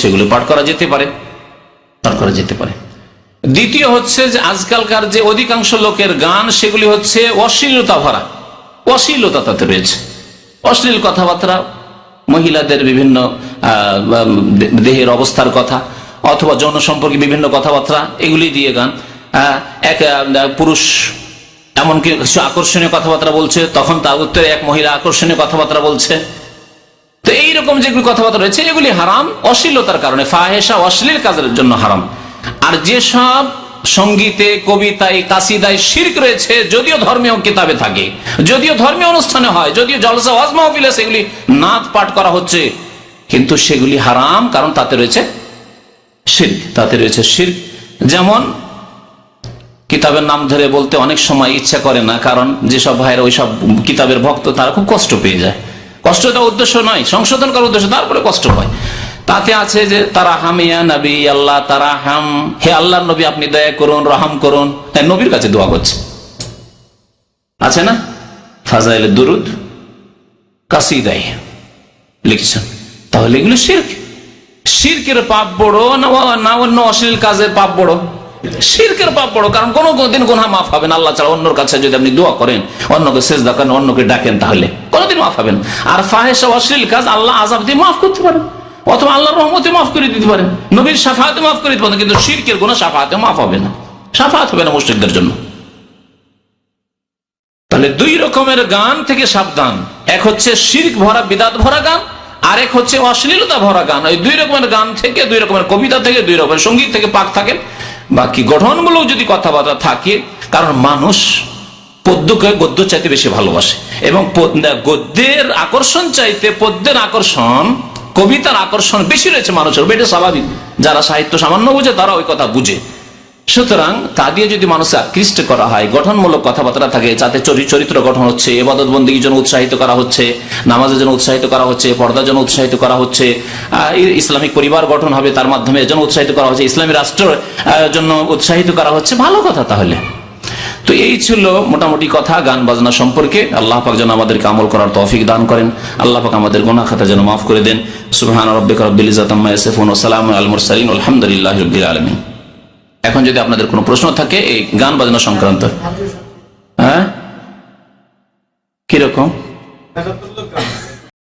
সেগুলো পাঠ করা যেতে পারে। পাঠ করা যেতে পারে। দ্বিতীয় হচ্ছে যে আজকালকার যে অধিকাংশ লোকের গান, সেগুলি হচ্ছে অশ্লীলতা ভরা। অশ্লীলতা তাতে রয়েছে। অশ্লীল কথাবার্তা, মহিলাদের বিভিন্ন দেহের অবস্থার কথা, অথবা যৌন সম্পর্কে বিভিন্ন কথাবার্তা, এগুলি দিয়ে গান। এক পুরুষ এমনকি কিছু আকর্ষণীয় কথাবার্তা বলছে, তখন তার উত্তরে এক মহিলা আকর্ষণীয় কথাবার্তা বলছে। তো এইরকম যেগুলি কথাবার্তা রয়েছে, এগুলি হারাম, অশ্লীলতার কারণে ফাহেসা অশ্লীল কাজের জন্য হারাম। আর যেসব সঙ্গীতে, কবিতায় কাসিদায় শির্ক রয়েছে, যদিও ধর্মীয় কিতাবে থাকে, যদিও ধর্মীয় অনুষ্ঠানে হয়, যদিও জলসা, ওয়াজ মাহফিলে সেগুলি নাচ পাঠ করা হচ্ছে, কিন্তু সেগুলি হারাম, কারণ তাতে রয়েছে শির্ক, তাতে রয়েছে শির্ক। যেমন, কিতাবের নাম ধরে বলতে অনেক সময় ইচ্ছা করে না, কারণ যেসব ভাইয়ের ওই সব কিতাবের ভক্ত, তারা খুব কষ্ট পেয়ে যায়। কষ্টটা উদ্দেশ্য নয়, সংশোধন করার উদ্দেশ্য, তারপরে কষ্ট হয়। তাতে আছে যে তারা হামিয়া নবী, আল্লাহ তারা হাম হে আল্লাহ নবী, আপনি দয়া করুন, রহাম করুন। তাই নবীর কাছে দোয়া করছে। আছে না? ফাজাইল দুরুদ, কাসিদাই, লিখছেন। তাহলে এগুলো শির্ক। শিরকের পাপ বড় না অন্য অশ্লীল কাজের পাপ বড়? শিরকের পাপ বড় কারণ, কোনো দিন গোনা মাফ হবে না। আল্লাহ ছাড়া অন্যর কাছে যদি আপনি দোয়া করেন, অন্যকে শেষ করেন, অন্যকে ডাকেন তাহলে কোনোদিন মাফ হবেন আর ফাহেসা অশ্লীল কাজ আল্লাহ আজাব দিয়ে মাফ করতে পারেন। অথবা আল্লাহর রহমতে মাফ করে দিতে পারেন। নবীর সাফাতে মাফ করে দিতে পারেন, কিন্তু শিরকের কোনো সাফাতে মাফ হবে না। সাফাত হবে না মুসলিকদের জন্য। তাহলে দুই রকমের গান থেকে সাবধান। এক হচ্ছে শির্ক ভরা, বিদাত ভরা গান আর এক হচ্ছে অশ্লীলতা ভরা গান। ওই দুই রকমের গান থেকে, দুই রকমের কবিতা থেকে, দুই রকমের সংগীত থেকে পাক থাকেন। বাকি গঠনমূলক যদি কথাবার্তা থাকে, কারণ মানুষ পদ্যকে গদ্য চাইতে বেশি ভালোবাসে, এবং গদ্যের আকর্ষণ চাইতে পদ্যের আকর্ষণ, কবিতার আকর্ষণ বেশি রয়েছে মানুষের এটা স্বাভাবিক। যারা সাহিত্য সামান্য বুঝে তারা ওই কথা বুঝে। সুতরাং তা দিয়ে যদি মানুষকে আকৃষ্ট করা হয়, গঠনমূলক কথাবার্তা থাকে, যাতে চরি- চরিত্র গঠন হচ্ছে এবাদত বন্দীর জন্য উৎসাহিত করা হচ্ছে নামাজের জন্য উৎসাহিত করা হচ্ছে পর্দার জন্য উৎসাহিত করা হচ্ছে ইসলামিক পরিবার গঠন হবে, তার মাধ্যমে এজন্য উৎসাহিত করা হচ্ছে, ইসলামী রাষ্ট্রের জন্য উৎসাহিত করা হচ্ছে, ভালো কথা তাহলে। তো এই ছিল মোটামুটি কথা, গান বাজনা সম্পর্কে। আল্লাহ পাক যেন আমাদেরকে আমল করার তৌফিক দান করেন। আল্লাহ পাক আমাদের গোনা খাতা যেন মাফ করে দেন। সুবহান রব্বিকা রব্বিল ইজ্জাতি আম্মা ইয়াসিফুন ওয়া সালামুন আলাল মুরসালিন। আলহামদুলিল্লাহি রাব্বিল আলামিন। এখন যদি আপনাদের কোনো প্রশ্ন থাকে এই গান বাজনা সংক্রান্ত। হ্যাঁ? কীরকম?